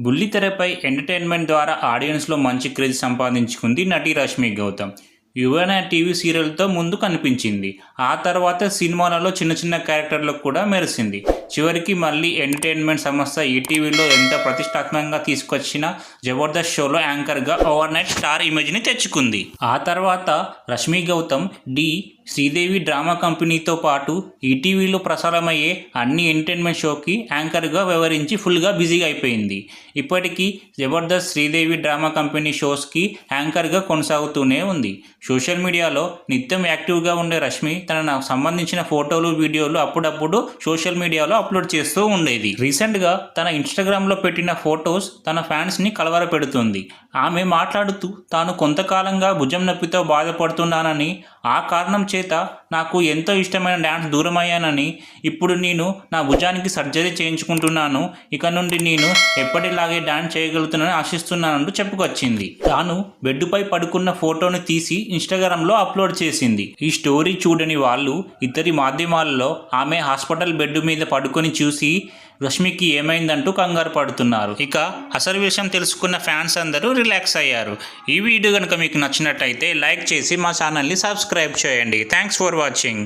బుల్లితెరపై entertainment ద్వారా ఆడియన్స్లో మంచి craze సంపాదించుకుంది నటి రష్మి గౌతమ్. యువన టీవీ సీరియల్తో ముందు కనిపించింది. ఆ తర్వాత సినిమాలలో చిన్న చిన్న క్యారెక్టర్లకు కూడా మెరిసింది. చివరికి మళ్ళీ ఎంటర్టైన్మెంట్ సంస్థ ఈటీవీలో ఎంత ప్రతిష్టాత్మకంగా తీసుకొచ్చిన జబర్దస్త్ షోలో యాంకర్గా ఓవర్ నైట్ స్టార్ ఇమేజ్ని తెచ్చుకుంది. ఆ తర్వాత రష్మి గౌతమ్ డి శ్రీదేవి డ్రామా కంపెనీతో పాటు ఈటీవీలో ప్రసారమయ్యే అన్ని ఎంటర్టైన్మెంట్ షోకి యాంకర్గా వ్యవహరించి ఫుల్గా బిజీగా అయిపోయింది. ఇప్పటికీ జబర్దస్త్ శ్రీదేవి డ్రామా కంపెనీ షోస్కి యాంకర్గా కొనసాగుతూనే ఉంది. సోషల్ మీడియాలో నిత్యం యాక్టివ్గా ఉండే రష్మి తన సంబంధించిన ఫోటోలు వీడియోలు అప్పుడప్పుడు సోషల్ మీడియాలో అప్లోడ్ చేస్తూ ఉండేది. రీసెంట్గా తన ఇన్స్టాగ్రామ్లో పెట్టిన ఫొటోస్ తన ఫ్యాన్స్ని కలవరపెడుతుంది. ఆమె మాట్లాడుతూ తాను కొంతకాలంగా భుజం నొప్పితో బాధపడుతున్నానని ఆ కారణం చేత నాకు ఎంతో ఇష్టమైన డ్యాన్స్ దూరమయ్యానని ఇప్పుడు నేను నా భుజానికి సర్జరీ చేయించుకుంటున్నాను. ఇక నుండి నేను ఎప్పటిలాగే డ్యాన్స్ చేయగలుగుతున్నానని ఆశిస్తున్నానంటూ చెప్పుకొచ్చింది. తాను బెడ్డుపై పడుకున్న ఫోటోను తీసి ఇన్స్టాగ్రామ్లో అప్లోడ్ చేసింది. ఈ స్టోరీ చూడని వాళ్ళు ఇతరి మాధ్యమాలలో ఆమె హాస్పిటల్ బెడ్ మీద పడుకొని చూసి రష్మికి ఏమైందంటూ కంగారు పడుతున్నారు. ఇక అసలు విషయం తెలుసుకున్న ఫ్యాన్స్ అందరూ రిలాక్స్ అయ్యారు. ఈ వీడియో కనుక మీకు నచ్చినట్టయితే లైక్ చేసి మా ఛానల్ని సబ్స్క్రైబ్ చేయండి. Thanks for watching.